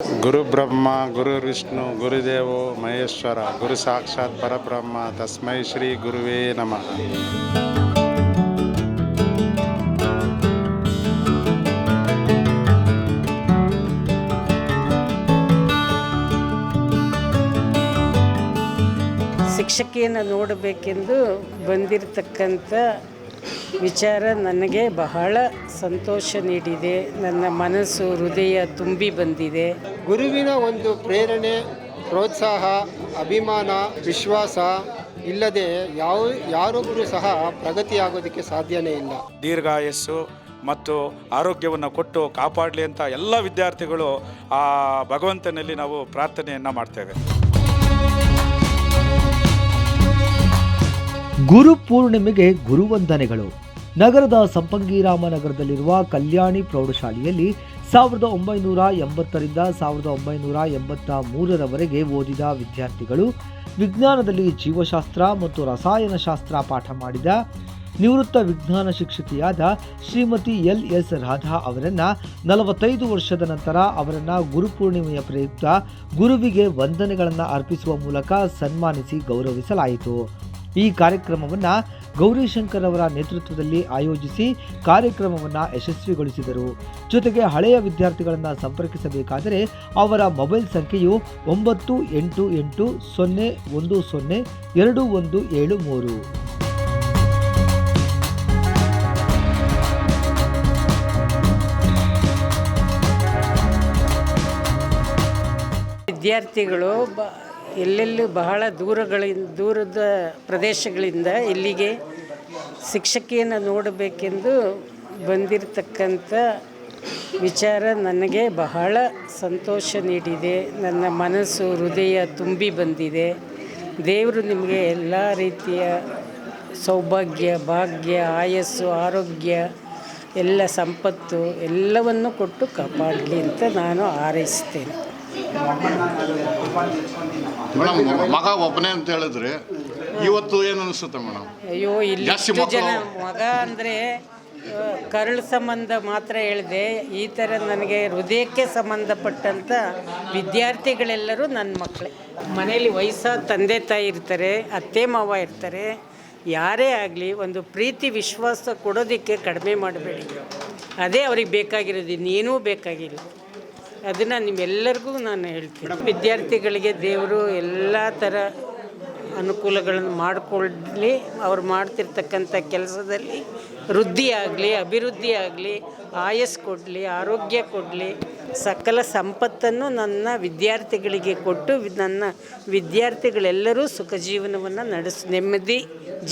ಗುರು ಬ್ರಹ್ಮ, ಗುರು ವಿಷ್ಣು, ಗುರುದೇವೋ ಮಹೇಶ್ವರ, ಗುರು ಸಾಕ್ಷಾತ್ ಪರಬ್ರಹ್ಮ, ತಸ್ಮೈ ಶ್ರೀ ಗುರುವೇ ನಮಃ. ಶಿಕ್ಷಕಿಯನ್ನು ನೋಡಬೇಕೆಂದು ಬಂದಿರತಕ್ಕಂಥ ವಿಚಾರ ನನಗೆ ಬಹಳ ಸಂತೋಷ ನೀಡಿದೆ. ನನ್ನ ಮನಸ್ಸು ಹೃದಯ ತುಂಬಿ ಬಂದಿದೆ. ಗುರುವಿನ ಒಂದು ಪ್ರೇರಣೆ ಪ್ರೋತ್ಸಾಹ ಅಭಿಮಾನ ವಿಶ್ವಾಸ ಇಲ್ಲದೆ ಯಾವ ಯಾರೊಬ್ಬರು ಸಹ ಪ್ರಗತಿಯಾಗೋದಕ್ಕೆ ಸಾಧ್ಯನೇ ಇಲ್ಲ. ದೀರ್ಘಾಯಸ್ಸು ಮತ್ತು ಆರೋಗ್ಯವನ್ನು ಕೊಟ್ಟು ಕಾಪಾಡಲಿ ಅಂತ ಎಲ್ಲ ವಿದ್ಯಾರ್ಥಿಗಳು ಆ ಭಗವಂತನಲ್ಲಿ ನಾವು ಪ್ರಾರ್ಥನೆಯನ್ನು ಮಾಡ್ತೇವೆ. ಗುರು ಪೂರ್ಣಿಮೆಗೆ ಗುರುವಂದನೆಗಳು ನಗರದ ಸಂಪಂಗಿರಾಮ ನಗರದಲ್ಲಿರುವ ಕಲ್ಯಾಣಿ ಪ್ರೌಢಶಾಲೆಯಲ್ಲಿ ಸಾವಿರದ ಒಂಬೈನೂರ ಎಂಬತ್ತರಿಂದ ಸಾವಿರದ ಒಂಬೈನೂರ ಎಂಬತ್ತ ಮೂರರವರೆಗೆ ಓದಿದ ವಿದ್ಯಾರ್ಥಿಗಳು ವಿಜ್ಞಾನದಲ್ಲಿ ಜೀವಶಾಸ್ತ್ರ ಮತ್ತು ರಸಾಯನಶಾಸ್ತ್ರ ಪಾಠ ಮಾಡಿದ ನಿವೃತ್ತ ವಿಜ್ಞಾನ ಶಿಕ್ಷಕಿಯಾದ ಶ್ರೀಮತಿ ಎಲ್ ಎಸ್ ರಾಧಾ ಅವರನ್ನು ನಲವತ್ತೈದು ವರ್ಷದ ನಂತರ ಅವರನ್ನು ಗುರುಪೂರ್ಣಿಮೆಯ ಪ್ರಯುಕ್ತ ಗುರುವಿಗೆ ವಂದನೆಗಳನ್ನು ಅರ್ಪಿಸುವ ಮೂಲಕ ಸನ್ಮಾನಿಸಿ ಗೌರವಿಸಲಾಯಿತು. ಈ ಕಾರ್ಯಕ್ರಮವನ್ನು ಗೌರಿಶಂಕರ್ ಅವರ ನೇತೃತ್ವದಲ್ಲಿ ಆಯೋಜಿಸಿ ಕಾರ್ಯಕ್ರಮವನ್ನು ಯಶಸ್ವಿಗೊಳಿಸಿದರು. ಜೊತೆಗೆ ಹಳೆಯ ವಿದ್ಯಾರ್ಥಿಗಳನ್ನು ಸಂಪರ್ಕಿಸಬೇಕಾದರೆ ಅವರ ಮೊಬೈಲ್ ಸಂಖ್ಯೆಯು ಒಂಬತ್ತು ಎಂಟು ಎಂಟು ಸೊನ್ನೆ ಒಂದು ಸೊನ್ನೆ ಎರಡು ಒಂದು ಏಳು ಮೂರು. ವಿದ್ಯಾರ್ಥಿಗಳು ಎಲ್ಲೆಲ್ಲೂ ಬಹಳ ದೂರಗಳಿಂದ, ದೂರದ ಪ್ರದೇಶಗಳಿಂದ ಇಲ್ಲಿಗೆ ಶಿಕ್ಷಕಿಯನ್ನು ನೋಡಬೇಕೆಂದು ಬಂದಿರತಕ್ಕಂಥ ವಿಚಾರ ನನಗೆ ಬಹಳ ಸಂತೋಷ ನೀಡಿದೆ. ನನ್ನ ಮನಸ್ಸು, ಹೃದಯ ತುಂಬಿ ಬಂದಿದೆ. ದೇವರು ನಿಮಗೆ ಎಲ್ಲ ರೀತಿಯ ಸೌಭಾಗ್ಯ, ಭಾಗ್ಯ, ಆಯಸ್ಸು, ಆರೋಗ್ಯ, ಎಲ್ಲ ಸಂಪತ್ತು ಎಲ್ಲವನ್ನು ಕೊಟ್ಟು ಕಾಪಾಡಲಿ ಅಂತ ನಾನು ಹಾರೈಸ್ತೇನೆ. ಮೇಡಮ್ ಮಗ ಒಬ್ಬನೇ ಅಂತ ಹೇಳಿದ್ರೆ ಇವತ್ತು ಏನು ಅನಿಸುತ್ತೆ ಮೇಡಮ್? ಅಯ್ಯೋ ಇಲ್ಲಿ ಜಾಸ್ತಿ ಇಷ್ಟು ಜನ ಮಕ್ಕಳು- ಮಗ ಅಂದರೆ ಕರುಳು ಸಂಬಂಧ ಮಾತ್ರ ಹೇಳಿದೆ ಈ ಥರ ನನಗೆ ಹೃದಯಕ್ಕೆ ಸಂಬಂಧಪಟ್ಟಂಥ ವಿದ್ಯಾರ್ಥಿಗಳೆಲ್ಲರೂ ನನ್ನ ಮಕ್ಕಳೇ ಮನೆಯಲ್ಲಿ ವಯಸ್ಸಾದ ತಂದೆ ತಾಯಿ ಇರ್ತಾರೆ ಅತ್ತೆ ಮಾವ ಇರ್ತಾರೆ ಯಾರೇ ಆಗಲಿ ಒಂದು ಪ್ರೀತಿ ವಿಶ್ವಾಸ ಕೊಡೋದಕ್ಕೆ ಕಡಿಮೆ ಮಾಡಬೇಡಿ. ಅದೇ ಅವ್ರಿಗೆ ಬೇಕಾಗಿರೋದು ಇನ್ನೇನೂ ಬೇಕಾಗಿಲ್ಲ. ಅದನ್ನು ನಿಮ್ಮೆಲ್ಲರಿಗೂ ನಾನು ಹೇಳ್ತೀನಿ. ವಿದ್ಯಾರ್ಥಿಗಳಿಗೆ ದೇವರು ಎಲ್ಲ ಥರ ಅನುಕೂಲಗಳನ್ನು ಮಾಡಿಕೊಳ್ಳಿ. ಅವ್ರು ಮಾಡ್ತಿರ್ತಕ್ಕಂಥ ಕೆಲಸದಲ್ಲಿ ವೃದ್ಧಿಯಾಗಲಿ ಅಭಿವೃದ್ಧಿ ಆಗಲಿ ಆಯಸ್ ಕೊಡಲಿ ಆರೋಗ್ಯ ಕೊಡಲಿ ಸಕಲ ಸಂಪತ್ತನ್ನು ನನ್ನ ವಿದ್ಯಾರ್ಥಿಗಳಿಗೆ ಕೊಟ್ಟು ನನ್ನ ವಿದ್ಯಾರ್ಥಿಗಳೆಲ್ಲರೂ ಸುಖ ಜೀವನವನ್ನು ನಡೆಸ್ ನೆಮ್ಮದಿ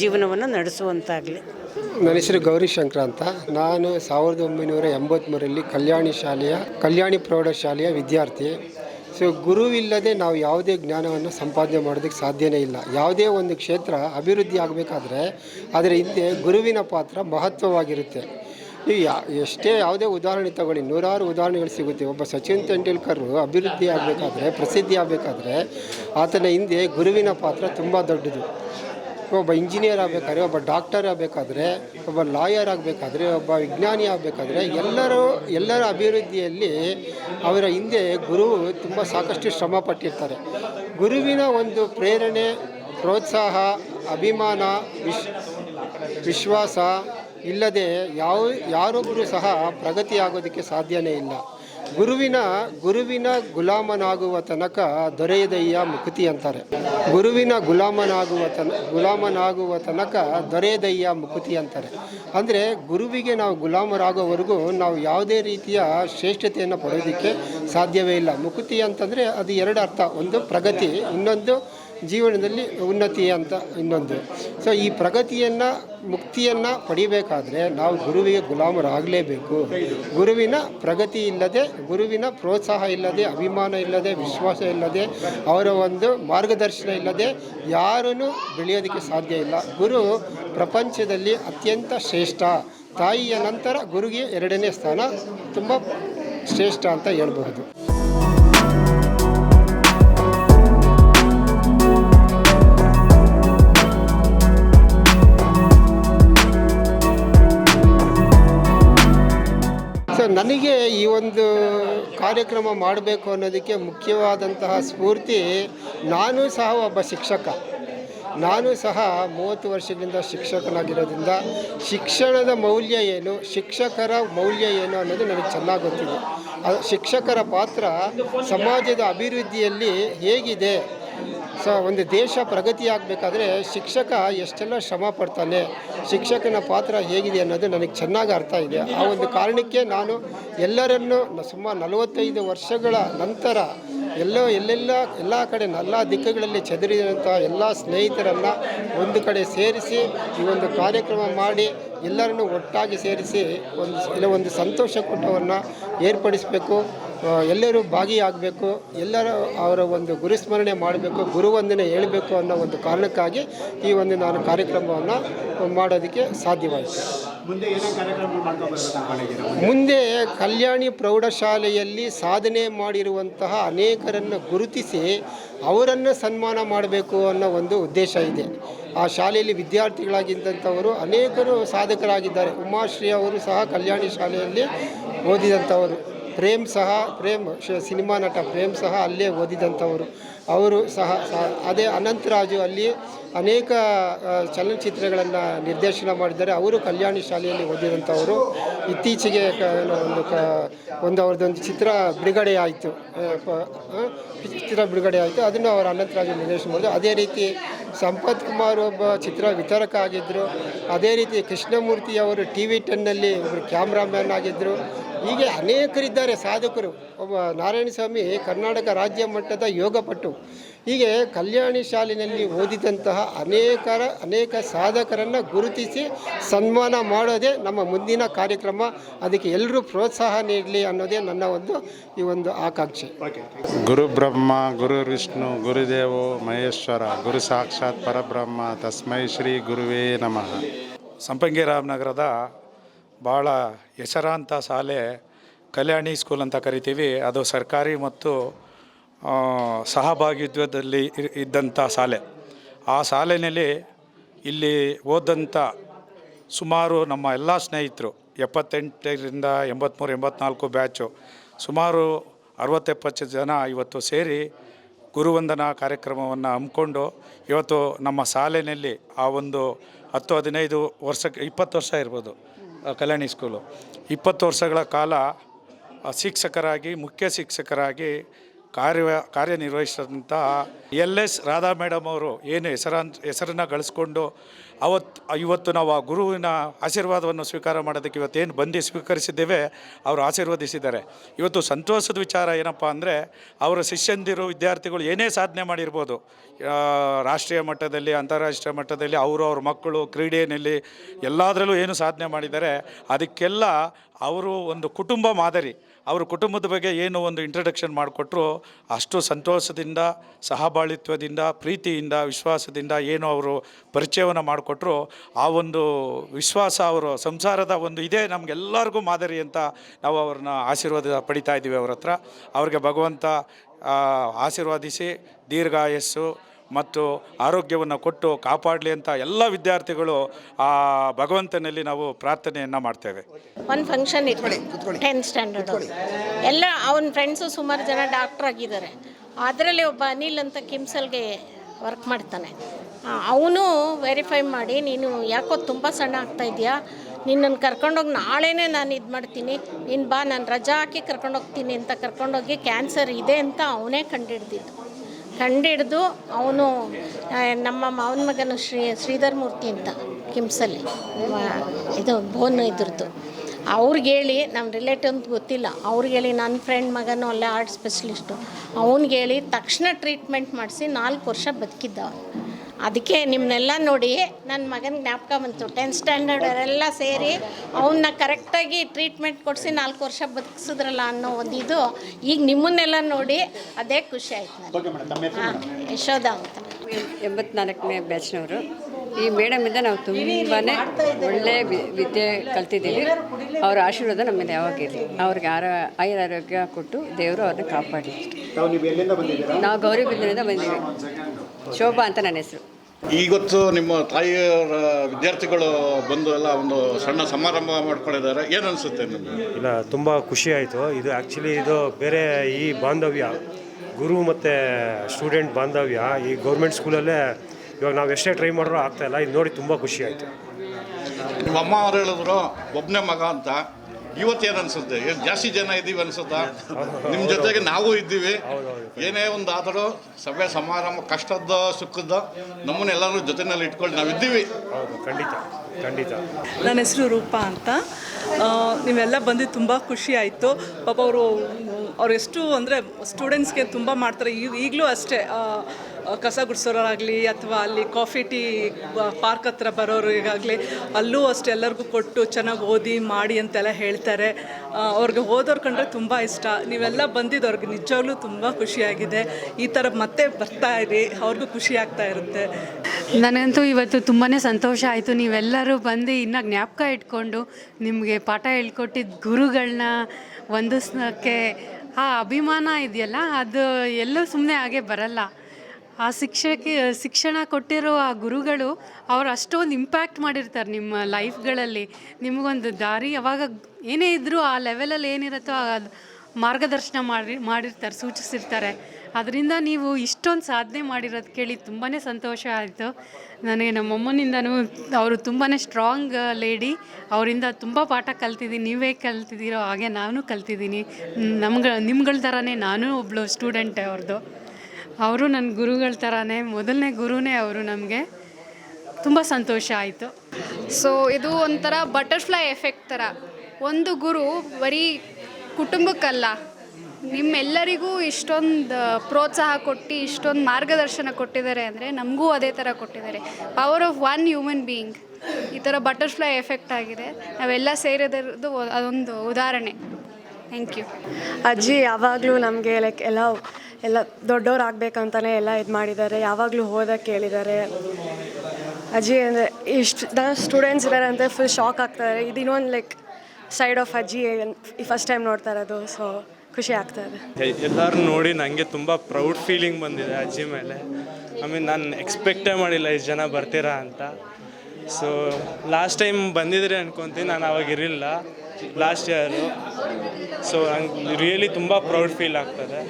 ಜೀವನವನ್ನು ನಡೆಸುವಂತಾಗಲಿ. ನನ್ನ ಹೆಸರು ಗೌರಿಶಂಕರ ಅಂತ. ನಾನು ಸಾವಿರದ ಒಂಬೈನೂರ ಎಂಬತ್ತ್ಮೂರರಲ್ಲಿ ಕಲ್ಯಾಣಿ ಶಾಲೆಯ, ಕಲ್ಯಾಣಿ ಪ್ರೌಢಶಾಲೆಯ ವಿದ್ಯಾರ್ಥಿ. ಸೊ ಗುರುವಿಲ್ಲದೆ ನಾವು ಯಾವುದೇ ಜ್ಞಾನವನ್ನು ಸಂಪಾದನೆ ಮಾಡೋದಕ್ಕೆ ಸಾಧ್ಯನೇ ಇಲ್ಲ. ಯಾವುದೇ ಒಂದು ಕ್ಷೇತ್ರ ಅಭಿವೃದ್ಧಿ ಆಗಬೇಕಾದ್ರೆ ಅದರ ಹಿಂದೆ ಗುರುವಿನ ಪಾತ್ರ ಮಹತ್ವವಾಗಿರುತ್ತೆ. ನೀವು ಯಾ, ಎಷ್ಟೇ ಯಾವುದೇ ಉದಾಹರಣೆ ತಗೊಳ್ಳಿ, ನೂರಾರು ಉದಾಹರಣೆಗಳು ಸಿಗುತ್ತೆ. ಒಬ್ಬ ಸಚಿನ್ ತೆಂಡೂಲ್ಕರ್ ಅಭಿವೃದ್ಧಿ ಆಗಬೇಕಾದ್ರೆ, ಪ್ರಸಿದ್ಧಿ ಆಗಬೇಕಾದ್ರೆ, ಆತನ ಹಿಂದೆ ಗುರುವಿನ ಪಾತ್ರ ತುಂಬ ದೊಡ್ಡದು. ಒಬ್ಬ ಇಂಜಿನಿಯರ್ ಆಗಬೇಕಾದ್ರೆ, ಒಬ್ಬ ಡಾಕ್ಟರ್ ಆಗಬೇಕಾದ್ರೆ, ಒಬ್ಬ ಲಾಯರ್ ಆಗಬೇಕಾದ್ರೆ, ಒಬ್ಬ ವಿಜ್ಞಾನಿ ಆಗಬೇಕಾದ್ರೆ ಎಲ್ಲರೂ, ಎಲ್ಲರ ಅಭಿವೃದ್ಧಿಯಲ್ಲಿ ಅವರ ಹಿಂದೆ ಗುರು ತುಂಬ ಸಾಕಷ್ಟು ಶ್ರಮ ಪಟ್ಟಿರ್ತಾರೆ. ಗುರುವಿನ ಒಂದು ಪ್ರೇರಣೆ, ಪ್ರೋತ್ಸಾಹ, ಅಭಿಮಾನ, ವಿಶ್, ವಿಶ್ವಾಸ ಇಲ್ಲದೆ ಯಾವ, ಯಾರೊಬ್ಬರು ಸಹ ಪ್ರಗತಿ ಆಗೋದಕ್ಕೆ ಸಾಧ್ಯನೇ ಇಲ್ಲ. ಗುರುವಿನ ಗುರುವಿನ ಗುಲಾಮನಾಗುವ ತನಕ ದೊರೆಯದಯ್ಯ ಮುಕ್ತಿ ಅಂತಾರೆ. ಗುರುವಿನ ಗುಲಾಮನಾಗುವ ತನ, ಗುಲಾಮನಾಗುವ ತನಕ ದೊರೆಯದಯ್ಯ ಮುಕ್ತಿ ಅಂತಾರೆ. ಅಂದರೆ ಗುರುವಿಗೆ ನಾವು ಗುಲಾಮರಾಗೋವರೆಗೂ ನಾವು ಯಾವುದೇ ರೀತಿಯ ಶ್ರೇಷ್ಠತೆಯನ್ನು ಪಡೆಯೋದಕ್ಕೆ ಸಾಧ್ಯವೇ ಇಲ್ಲ. ಮುಕ್ತಿ ಅಂತಂದರೆ ಅದು ಎರಡು ಅರ್ಥ. ಒಂದು ಪ್ರಗತಿ, ಇನ್ನೊಂದು ಜೀವನದಲ್ಲಿ ಉನ್ನತಿ ಅಂತ ಇನ್ನೊಂದು. ಸೊ ಈ ಪ್ರಗತಿಯನ್ನು, ಮುಕ್ತಿಯನ್ನು ಪಡಿಬೇಕಾದ್ರೆ ನಾವು ಗುರುವಿಗೆ ಗುಲಾಮರಾಗಲೇಬೇಕು. ಗುರುವಿನ ಪ್ರಗತಿ ಇಲ್ಲದೆ, ಗುರುವಿನ ಪ್ರೋತ್ಸಾಹ ಇಲ್ಲದೆ, ಅಭಿಮಾನ ಇಲ್ಲದೆ, ವಿಶ್ವಾಸ ಇಲ್ಲದೆ, ಅವರ ಒಂದು ಮಾರ್ಗದರ್ಶನ ಇಲ್ಲದೆ ಯಾರೂ ಬೆಳೆಯೋದಕ್ಕೆ ಸಾಧ್ಯ ಇಲ್ಲ. ಗುರು ಪ್ರಪಂಚದಲ್ಲಿ ಅತ್ಯಂತ ಶ್ರೇಷ್ಠ. ತಾಯಿಯ ನಂತರ ಗುರುಗೆ ಎರಡನೇ ಸ್ಥಾನ ತುಂಬ ಶ್ರೇಷ್ಠ ಅಂತ ಹೇಳ್ಬಹುದು. ನನಗೆ ಈ ಒಂದು ಕಾರ್ಯಕ್ರಮ ಮಾಡಬೇಕು ಅನ್ನೋದಕ್ಕೆ ಮುಖ್ಯವಾದಂತಹ ಸ್ಫೂರ್ತಿ ನಾನು ಸಹ ಒಬ್ಬ ಶಿಕ್ಷಕ. ನಾನು ಸಹ ಮೂವತ್ತು ವರ್ಷದಿಂದ ಶಿಕ್ಷಕನಾಗಿರೋದ್ರಿಂದ ಶಿಕ್ಷಣದ ಮೌಲ್ಯ ಏನು, ಶಿಕ್ಷಕರ ಮೌಲ್ಯ ಏನು ಅನ್ನೋದು ನನಗೆ ಚೆನ್ನಾಗಿ ಗೊತ್ತಿದೆ. ಶಿಕ್ಷಕರ ಪಾತ್ರ ಸಮಾಜದ ಅಭಿವೃದ್ಧಿಯಲ್ಲಿ ಹೇಗಿದೆ? ಸ ಒಂದು ದೇಶ ಪ್ರಗತಿಯಾಗಬೇಕಾದ್ರೆ ಶಿಕ್ಷಕ ಎಷ್ಟೆಲ್ಲ ಶ್ರಮ ಪಡ್ತಾನೆ, ಶಿಕ್ಷಕನ ಪಾತ್ರ ಹೇಗಿದೆ ಅನ್ನೋದು ನನಗೆ ಚೆನ್ನಾಗಿ ಅರ್ಥ ಇದೆ. ಆ ಒಂದು ಕಾರಣಕ್ಕೆ ನಾನು ಎಲ್ಲರನ್ನು ಸುಮಾರು ನಲವತ್ತೈದು ವರ್ಷಗಳ ನಂತರ ಎಲ್ಲೋ ಎಲ್ಲೆಲ್ಲ, ಎಲ್ಲ ಕಡೆ ಎಲ್ಲ ದಿಕ್ಕುಗಳಲ್ಲಿ ಚದುರಿದಂಥ ಎಲ್ಲ ಸ್ನೇಹಿತರನ್ನು ಒಂದು ಕಡೆ ಸೇರಿಸಿ ಈ ಒಂದು ಕಾರ್ಯಕ್ರಮ ಮಾಡಿ ಎಲ್ಲರನ್ನು ಒಟ್ಟಾಗಿ ಸೇರಿಸಿ ಒಂದು ಕೆಲವೊಂದು ಸಂತೋಷ ಕೂಟವನ್ನು ಏರ್ಪಡಿಸಬೇಕು. ಎಲ್ಲರೂ ಭಾಗಿಯಾಗಬೇಕು. ಎಲ್ಲರೂ ಅವರ ಒಂದು ಗುರುಸ್ಮರಣೆ ಮಾಡಬೇಕು, ಗುರುವಂದನೆ ಹೇಳಬೇಕು ಅನ್ನೋ ಒಂದು ಕಾರಣಕ್ಕಾಗಿ ಈ ಒಂದು ನಾನು ಕಾರ್ಯಕ್ರಮವನ್ನು ಮಾಡೋದಕ್ಕೆ ಸಾಧ್ಯವಾಯಿತು. ಮುಂದೆ ಕಲ್ಯಾಣಿ ಪ್ರೌಢಶಾಲೆಯಲ್ಲಿ ಸಾಧನೆ ಮಾಡಿರುವಂತಹ ಅನೇಕರನ್ನು ಗುರುತಿಸಿ ಅವರನ್ನು ಸನ್ಮಾನ ಮಾಡಬೇಕು ಅನ್ನೋ ಒಂದು ಉದ್ದೇಶ ಇದೆ. ಆ ಶಾಲೆಯಲ್ಲಿ ವಿದ್ಯಾರ್ಥಿಗಳಾಗಿದ್ದಂಥವರು ಅನೇಕರು ಸಾಧಕರಾಗಿದ್ದಾರೆ. ಉಮಾಶ್ರೀ ಅವರು ಸಹ ಕಲ್ಯಾಣಿ ಶಾಲೆಯಲ್ಲಿ ಓದಿದಂಥವರು. ಪ್ರೇಮ್ ಸಹ, ಪ್ರೇಮ್ ಸಿನಿಮಾ ನಟ ಪ್ರೇಮ್ ಸಹ ಅಲ್ಲೇ ಓದಿದಂಥವರು. ಅವರು ಸಹ ಅದೇ ಅನಂತರಾಜು ಅಲ್ಲಿ ಅನೇಕ ಚಲನಚಿತ್ರಗಳನ್ನು ನಿರ್ದೇಶನ ಮಾಡಿದ್ದಾರೆ. ಅವರು ಕಲ್ಯಾಣಿ ಶಾಲೆಯಲ್ಲಿ ಓದಿದಂಥವರು. ಇತ್ತೀಚೆಗೆ ಒಂದು ಕ, ಒಂದು ಅವ್ರದ್ದೊಂದು ಚಿತ್ರ ಬಿಡುಗಡೆ ಆಯಿತು. ಚಿತ್ರ ಬಿಡುಗಡೆ ಆಯಿತು. ಅದನ್ನು ಅವರು ಅನಂತರಾಜು ನಿರ್ದೇಶನ ಮಾಡಿದ್ರು. ಅದೇ ರೀತಿ ಸಂಪತ್ ಕುಮಾರ್ ಒಬ್ಬ ಚಿತ್ರ ವಿತರಕ ಆಗಿದ್ದರು ಅದೇ ರೀತಿ ಕೃಷ್ಣಮೂರ್ತಿ ಅವರು ಟಿ ವಿ ಟೆನ್ನಲ್ಲಿ ಒಬ್ಬರು ಕ್ಯಾಮ್ರಾಮ್ಯಾನ್ ಆಗಿದ್ದರು ಹೀಗೆ ಅನೇಕರಿದ್ದಾರೆ ಸಾಧಕರು. ಒಬ್ಬ ನಾರಾಯಣ ಸ್ವಾಮಿ ಕರ್ನಾಟಕ ರಾಜ್ಯ ಮಟ್ಟದ ಯೋಗಪಟು. ಹೀಗೆ ಕಲ್ಯಾಣಿ ಶಾಲಿನಲ್ಲಿ ಓದಿದಂತಹ ಅನೇಕರ ಅನೇಕ ಸಾಧಕರನ್ನು ಗುರುತಿಸಿ ಸನ್ಮಾನ ಮಾಡೋದೇ ನಮ್ಮ ಮುಂದಿನ ಕಾರ್ಯಕ್ರಮ. ಅದಕ್ಕೆ ಎಲ್ಲರೂ ಪ್ರೋತ್ಸಾಹ ನೀಡಲಿ ಅನ್ನೋದೇ ನನ್ನ ಒಂದು ಈ ಒಂದು ಆಕಾಂಕ್ಷೆ. ಗುರು ಬ್ರಹ್ಮ ಗುರು ವಿಷ್ಣು ಗುರುದೇವು ಮಹೇಶ್ವರ ಗುರು ಸಾಕ್ಷಾತ್ ಪರಬ್ರಹ್ಮ ತಸ್ಮೈ ಶ್ರೀ ಗುರುವೇ ನಮಃ. ಸಂಪಂಗಿ ರಾಮನಗರದ ಭಾಳ ಹೆಸರಾಂತ ಶಾಲೆ ಕಲ್ಯಾಣಿ ಸ್ಕೂಲ್ ಅಂತ ಕರಿತೀವಿ, ಅದು ಸರ್ಕಾರಿ ಮತ್ತು ಸಹಭಾಗಿತ್ವದಲ್ಲಿ ಇದ್ದಂಥ ಶಾಲೆ. ಆ ಶಾಲೆಯಲ್ಲಿ ಇಲ್ಲಿ ಓದಂಥ ಸುಮಾರು ನಮ್ಮ ಎಲ್ಲ ಸ್ನೇಹಿತರು, ಎಪ್ಪತ್ತೆಂಟರಿಂದ ಎಂಬತ್ತ್ಮೂರು ಎಂಬತ್ನಾಲ್ಕು ಬ್ಯಾಚು, ಸುಮಾರು ಅರವತ್ತೆಪ್ಪತ್ತು ಜನ ಇವತ್ತು ಸೇರಿ ಗುರುವಂದನಾ ಕಾರ್ಯಕ್ರಮವನ್ನು ಹಮ್ಮಿಕೊಂಡು ಇವತ್ತು ನಮ್ಮ ಶಾಲೆಯಲ್ಲಿ ಆ ಒಂದು ಹತ್ತು, ಹದಿನೈದು ವರ್ಷಕ್ಕೆ, ಇಪ್ಪತ್ತು ವರ್ಷ ಇರ್ಬೋದು ಕಲ್ಯಾಣಿ ಸ್ಕೂಲು. ಇಪ್ಪತ್ತು ವರ್ಷಗಳ ಕಾಲ ಶಿಕ್ಷಕರಾಗಿ, ಮುಖ್ಯ ಶಿಕ್ಷಕರಾಗಿ ಕಾರ್ಯ ಕಾರ್ಯನಿರ್ವಹಿಸಿದಂಥ ಎಲ್ ಎಸ್ ರಾಧಾ ಮೇಡಮ್ ಅವರು ಏನು ಹೆಸರನ್ನು ಹೆಸರನ್ನು ಗಳಿಸ್ಕೊಂಡು ಅವತ್ತು ಇವತ್ತು ನಾವು ಆ ಗುರುವಿನ ಆಶೀರ್ವಾದವನ್ನು ಸ್ವೀಕಾರ ಮಾಡೋದಕ್ಕೆ ಇವತ್ತೇನು ಬಂದು ಸ್ವೀಕರಿಸಿದ್ದೇವೆ, ಅವರು ಆಶೀರ್ವದಿಸಿದ್ದಾರೆ. ಇವತ್ತು ಸಂತೋಷದ ವಿಚಾರ ಏನಪ್ಪ ಅಂದರೆ, ಅವರ ಶಿಷ್ಯಂದಿರು, ವಿದ್ಯಾರ್ಥಿಗಳು ಏನೇ ಸಾಧನೆ ಮಾಡಿರ್ಬೋದು ರಾಷ್ಟ್ರೀಯ ಮಟ್ಟದಲ್ಲಿ, ಅಂತಾರಾಷ್ಟ್ರೀಯ ಮಟ್ಟದಲ್ಲಿ, ಅವರು ಅವ್ರ ಮಕ್ಕಳು, ಕ್ರೀಡೆಯಲ್ಲಿ ಎಲ್ಲದರಲ್ಲೂ ಏನು ಸಾಧನೆ ಮಾಡಿದ್ದಾರೆ, ಅದಕ್ಕೆಲ್ಲ ಅವರು ಒಂದು ಕುಟುಂಬ ಮಾದರಿ. ಅವ್ರ ಕುಟುಂಬದ ಬಗ್ಗೆ ಏನು ಒಂದು ಇಂಟ್ರಡಕ್ಷನ್ ಮಾಡಿಕೊಟ್ರು, ಅಷ್ಟು ಸಂತೋಷದಿಂದ ಸಹಬಾಳಿತ್ವದಿಂದ ಪ್ರೀತಿಯಿಂದ, ವಿಶ್ವಾಸದಿಂದ ಏನು ಅವರು ಪರಿಚಯವನ್ನು ಮಾಡಿಕೊಟ್ರು, ಆ ಒಂದು ವಿಶ್ವಾಸ ಅವರು, ಸಂಸಾರದ ಒಂದು ಇದೇ ನಮಗೆಲ್ಲರಿಗೂ ಮಾದರಿ ಅಂತ ನಾವು ಅವ್ರನ್ನ ಆಶೀರ್ವಾದ ಪಡಿತಾ ಇದ್ದೀವಿ ಅವ್ರ ಹತ್ರ. ಅವ್ರಿಗೆ ಭಗವಂತ ಆಶೀರ್ವಾದಿಸಿ, ದೀರ್ಘಾಯಸ್ಸು ಮತ್ತು ಆರೋಗ್ಯವನ್ನು ಕೊಟ್ಟು ಕಾಪಾಡಲಿ ಅಂತ ಎಲ್ಲ ವಿದ್ಯಾರ್ಥಿಗಳು ಆ ಭಗವಂತನಲ್ಲಿ ನಾವು ಪ್ರಾರ್ಥನೆಯನ್ನು ಮಾಡ್ತೇವೆ. ಒಂದು ಫಂಕ್ಷನ್ ಇತ್ತು. ಟೆಂತ್ ಸ್ಟ್ಯಾಂಡರ್ಡ್ ಎಲ್ಲ ಅವನ ಫ್ರೆಂಡ್ಸು ಸುಮಾರು ಜನ ಡಾಕ್ಟರ್ ಆಗಿದ್ದಾರೆ. ಅದರಲ್ಲಿ ಒಬ್ಬ ಅನಿಲ್ ಅಂತ ಕಿಮ್ಸಲ್ಗೆ ವರ್ಕ್ ಮಾಡ್ತಾನೆ. ಅವನು ವೆರಿಫೈ ಮಾಡಿ ನೀನು ಯಾಕೋ ತುಂಬ ಸಣ್ಣ ಆಗ್ತಾ ಇದೆಯಾ ನಿನ್ನನ್ನು ಕರ್ಕೊಂಡೋಗಿ ನಾಳೆನೇ ನಾನು ಇದು ಮಾಡ್ತೀನಿ. ನೀನು ಬಾ ನಾನು ರಜಾ ಹಾಕಿ ಕರ್ಕೊಂಡೋಗ್ತೀನಿ ಅಂತ ಕರ್ಕೊಂಡೋಗಿ ಕ್ಯಾನ್ಸರ್ ಇದೆ ಅಂತ ಅವನೇ ಕಂಡಿಡ್ದಿದ್ದು. ಕಂಡಿಡ್ದು ಅವನು ನಮ್ಮ ಮಾವನ ಮಗನು ಶ್ರೀ, ಶ್ರೀಧರ್ ಮೂರ್ತಿ ಅಂತ ಕಿಮ್ಸಲ್ಲಿ. ಇದು ಬೋನ್ ಇದ್ರದ್ದು. ಅವ್ರಿಗೆ ಹೇಳಿ ನಮ್ಮ ರಿಲೇಟಿವ್ ಅಂತ ಗೊತ್ತಿಲ್ಲ. ಅವ್ರಿಗೆ ಹೇಳಿ ನನ್ನ ಫ್ರೆಂಡ್ ಮಗನೂ ಅಲ್ಲೇ ಆರ್ಟ್ ಸ್ಪೆಷಲಿಸ್ಟು. ಅವ್ನಿಗೆ ಹೇಳಿ, ತಕ್ಷಣ ಟ್ರೀಟ್ಮೆಂಟ್ ಮಾಡಿಸಿ ನಾಲ್ಕು ವರ್ಷ ಬದುಕಿದ್ದ. ಅದಕ್ಕೆ ನಿಮ್ಮನ್ನೆಲ್ಲ ನೋಡಿ ನನ್ನ ಮಗನ ಜ್ಞಾಪಕ ಬಂತು. ಟೆಂತ್ ಸ್ಟ್ಯಾಂಡರ್ಡರೆಲ್ಲ ಸೇರಿ ಅವನ್ನ ಕರೆಕ್ಟಾಗಿ ಟ್ರೀಟ್ಮೆಂಟ್ ಕೊಡಿಸಿ ನಾಲ್ಕು ವರ್ಷ ಬದುಕಿಸಿದ್ರಲ್ಲ ಅನ್ನೋ ಒಂದು ಇದು ಈಗ ನಿಮ್ಮನ್ನೆಲ್ಲ ನೋಡಿ ಅದೇ ಖುಷಿ ಆಯ್ತು ನನಗೆ ಹಾಂ ಯಶೋಧ ಅಂತ. ಎಂಬತ್ನಾಲ್ಕನೇ ಬ್ಯಾಚ್ನವರು ಈ ಮೇಡಮಿಂದ ನಾವು ತುಂಬಾ ಒಳ್ಳೆ ವಿದ್ಯೆ ಕಲ್ತಿದ್ದೀವಿ. ಅವರ ಆಶೀರ್ವಾದ ನಮ್ಮ ಮೇಲೆ ಯಾವಾಗ ಇರಲಿ. ಅವ್ರಿಗೆ ಆರ ಆಯುರಾರೋಗ್ಯ ಕೊಟ್ಟು ದೇವರು ಅವ್ರನ್ನ ನಾವು ಗೌರಿಬಿದನೂರಿಂದ ಬಂದಿದ್ದೀವಿ. ಶೋಭಾ ಅಂತ ನನ್ನ ಹೆಸರು. ಈಗೊತ್ತು ನಿಮ್ಮ ತಾಯಿಯವರ ವಿದ್ಯಾರ್ಥಿಗಳು ಬಂದು ಎಲ್ಲ ಒಂದು ಸಣ್ಣ ಸಮಾರಂಭ ಮಾಡ್ಕೊಂಡಿದ್ದಾರೆ. ಏನು ಅನಿಸುತ್ತೆ ನಿಮಗೆ? ಇಲ್ಲ ತುಂಬ ಖುಷಿ ಆಯಿತು. ಇದು ಆ್ಯಕ್ಚುಲಿ ಇದು ಬೇರೆ ಈ ಬಾಂಧವ್ಯ ಗುರು ಮತ್ತು ಸ್ಟೂಡೆಂಟ್ ಬಾಂಧವ್ಯ ಈ ಗೌರ್ಮೆಂಟ್ ಸ್ಕೂಲಲ್ಲೇ ಇವಾಗ ನಾವು ಎಷ್ಟೇ ಟ್ರೈ ಮಾಡಿದ್ರೂ ಆಗ್ತಾಯಿಲ್ಲ ಇದು ನೋಡಿ ತುಂಬ ಖುಷಿ ಆಯಿತು. ನಿಮ್ಮ ಅಮ್ಮ ಅವ್ರು ಹೇಳಿದ್ರು ಒಬ್ಬನೇ ಮಗ ಅಂತ. ಇವತ್ತೇನು ಅನ್ಸುತ್ತೆ? ಏನ್ ಜಾಸ್ತಿ ಜನ ಇದ್ದೀವಿ ಅನ್ಸುತ್ತಾ? ನಿಮ್ಮ ಜೊತೆಗೆ ನಾವು ಇದ್ದೀವಿ. ಏನೇ ಒಂದು ಆದರೂ ಸಭೆ ಸಮಾರಂಭ ಕಷ್ಟದ ಸುಖದ ನಮ್ಮನ್ನೆಲ್ಲರೂ ಜೊತೆನಲ್ಲಿ ಇಟ್ಕೊಂಡು ನಾವು ಇದ್ದೀವಿ ಹೌದು ಖಂಡಿತ ಖಂಡಿತ. ನನ್ನ ಹೆಸರು ರೂಪಾ ಅಂತ. ನೀವೆಲ್ಲ ಬಂದು ತುಂಬ ಖುಷಿ ಆಯಿತು. ಪಾಪ ಅವರು ಅವ್ರು ಎಷ್ಟು ಅಂದರೆ ಸ್ಟೂಡೆಂಟ್ಸ್ಗೆ ತುಂಬ ಮಾಡ್ತಾರೆ. ಈಗ ಈಗಲೂ ಅಷ್ಟೇ. ಕಸ ಗುಡಿಸೋರಾಗಲಿ ಅಥವಾ ಅಲ್ಲಿ ಕಾಫಿ ಟೀ ಪಾರ್ಕ್ ಹತ್ರ ಬರೋರಿಗಾಗಲಿ, ಅಲ್ಲೂ ಅಷ್ಟು ಎಲ್ಲರಿಗೂ ಕೊಟ್ಟು ಚೆನ್ನಾಗಿ ಓದಿ ಮಾಡಿ ಅಂತೆಲ್ಲ ಹೇಳ್ತಾರೆ. ಅವ್ರಿಗೆ ಓದೋರು ಕಂಡ್ರೆ ತುಂಬ ಇಷ್ಟ. ನೀವೆಲ್ಲ ಬಂದಿದ್ದು ಅವ್ರಿಗೆ ನಿಜವಾಗ್ಲೂ ತುಂಬ ಖುಷಿಯಾಗಿದೆ. ಈ ಥರ ಮತ್ತೆ ಬರ್ತಾ ಇರಿ, ಅವ್ರಿಗೂ ಖುಷಿ ಆಗ್ತಾ ಇರುತ್ತೆ. ನನಗಂತೂ ಇವತ್ತು ತುಂಬಾ ಸಂತೋಷ ಆಯಿತು. ನೀವೆಲ್ಲರೂ ಬಂದು ಇನ್ನೂ ಜ್ಞಾಪಕ ಇಟ್ಕೊಂಡು ನಿಮಗೆ ಪಾಠ ಹೇಳ್ಕೊಟ್ಟಿದ್ದ ಗುರುಗಳನ್ನ ವಂದಿಸೋಕ್ಕೆ ಆ ಅಭಿಮಾನ ಇದೆಯಲ್ಲ, ಅದು ಎಲ್ಲೂ ಸುಮ್ಮನೆ ಹಾಗೆ ಬರಲ್ಲ. ಆ ಶಿಕ್ಷಕ, ಶಿಕ್ಷಣ ಕೊಟ್ಟಿರೋ ಆ ಗುರುಗಳು ಅವ್ರು ಅಷ್ಟೊಂದು ಇಂಪ್ಯಾಕ್ಟ್ ಮಾಡಿರ್ತಾರೆ ನಿಮ್ಮ ಲೈಫ್ಗಳಲ್ಲಿ. ನಿಮಗೊಂದು ದಾರಿ ಯಾವಾಗ ಏನೇ ಇದ್ದರೂ ಆ ಲೆವೆಲಲ್ಲಿ ಏನಿರುತ್ತೋ ಆ ಮಾರ್ಗದರ್ಶನ ಮಾಡಿ, ಮಾಡಿರ್ತಾರೆ, ಸೂಚಿಸಿರ್ತಾರೆ. ಅದರಿಂದ ನೀವು ಇಷ್ಟೊಂದು ಸಾಧನೆ ಮಾಡಿರೋದು ಕೇಳಿ ತುಂಬಾ ಸಂತೋಷ ಆಯಿತು. ನನಗೆ ನಮ್ಮಮ್ಮನಿಂದನೂ ಅವರು ತುಂಬಾ ಸ್ಟ್ರಾಂಗ್ ಲೇಡಿ. ಅವರಿಂದ ತುಂಬ ಪಾಠ ಕಲ್ತಿದ್ದೀನಿ, ನೀವೇ ಕಲ್ತಿದ್ದೀರೋ ಹಾಗೆ ನಾನು ಕಲ್ತಿದ್ದೀನಿ. ನಮ್ಗೆ, ನಿಮ್ಗಳ ಥರನೇ ನಾನು ಒಬ್ಬಳು ಸ್ಟೂಡೆಂಟೇ ಅವ್ರದ್ದು ಅವರು ನನ್ನ ಗುರುಗಳ ಥರನೇ ಮೊದಲನೇ ಗುರುನೇ ಅವರು ನಮಗೆ. ತುಂಬ ಸಂತೋಷ ಆಯಿತು. ಸೊ ಇದು ಒಂಥರ ಬಟರ್ಫ್ಲೈ ಎಫೆಕ್ಟ್ ಥರ. ಒಂದು ಗುರು ಬರೀ ಕುಟುಂಬಕ್ಕಲ್ಲ ನಿಮ್ಮೆಲ್ಲರಿಗೂ ಇಷ್ಟೊಂದು ಪ್ರೋತ್ಸಾಹ ಕೊಟ್ಟು ಇಷ್ಟೊಂದು ಮಾರ್ಗದರ್ಶನ ಕೊಟ್ಟಿದ್ದಾರೆ ಅಂದರೆ ನಮಗೂ ಅದೇ ಥರ ಕೊಟ್ಟಿದ್ದಾರೆ. Power of one human being ಈ ಥರ ಬಟರ್ಫ್ಲೈ ಎಫೆಕ್ಟ್ ಆಗಿದೆ. ನಾವೆಲ್ಲ ಸೇರಿದ್ರದ್ದು ಅದೊಂದು ಉದಾಹರಣೆ. ಥ್ಯಾಂಕ್ ಯು ಅಜ್ಜಿ ಯಾವಾಗಲೂ ನಮಗೆ ಲೈಕ್ ಎಲ್ಲ ಎಲ್ಲ ದೊಡ್ಡವ್ರು ಆಗ್ಬೇಕಂತಲೇ ಎಲ್ಲ ಇದು ಮಾಡಿದ್ದಾರೆ. ಯಾವಾಗಲೂ ಹೋದಾಗ ಕೇಳಿದ್ದಾರೆ. ಅಜ್ಜಿ ಅಂದರೆ ಇಷ್ಟು ಜನ ಸ್ಟೂಡೆಂಟ್ಸ್ ಇದ್ದಾರೆ ಅಂತ ಫುಲ್ ಶಾಕ್ ಆಗ್ತಾರೆ ಇದು ಇನ್ನೊಂದು ಲೈಕ್ ಸೈಡ್ ಆಫ್ ಅಜ್ಜಿ ಈ ಫಸ್ಟ್ ಟೈಮ್ ನೋಡ್ತಾ ಇರೋದು. ಸೊ ಖುಷಿ ಆಗ್ತಾ ಇದೆ. ಎಲ್ಲರೂ ನೋಡಿ ನನಗೆ ತುಂಬ ಪ್ರೌಡ್ ಫೀಲಿಂಗ್ ಬಂದಿದೆ ಅಜ್ಜಿ ಮೇಲೆ. ಐ ಮೀನ್ ನಾನು ಎಕ್ಸ್ಪೆಕ್ಟೇ ಮಾಡಿಲ್ಲ ಇಷ್ಟು ಜನ ಬರ್ತೀರಾ ಅಂತ. ಸೊ ಲಾಸ್ಟ್ ಟೈಮ್ ಬಂದಿದ್ರೆ ಅನ್ಕೊತೀನಿ. ನಾನು ಅವಾಗ ಇರಲಿಲ್ಲ. ಲಾಸ್ಟ್ ಇಯರು ಸೊ ನಂಗೆ ರಿಯಲಿ ತುಂಬ ಪ್ರೌಡ್ ಫೀಲ್ ಆಗ್ತದೆ.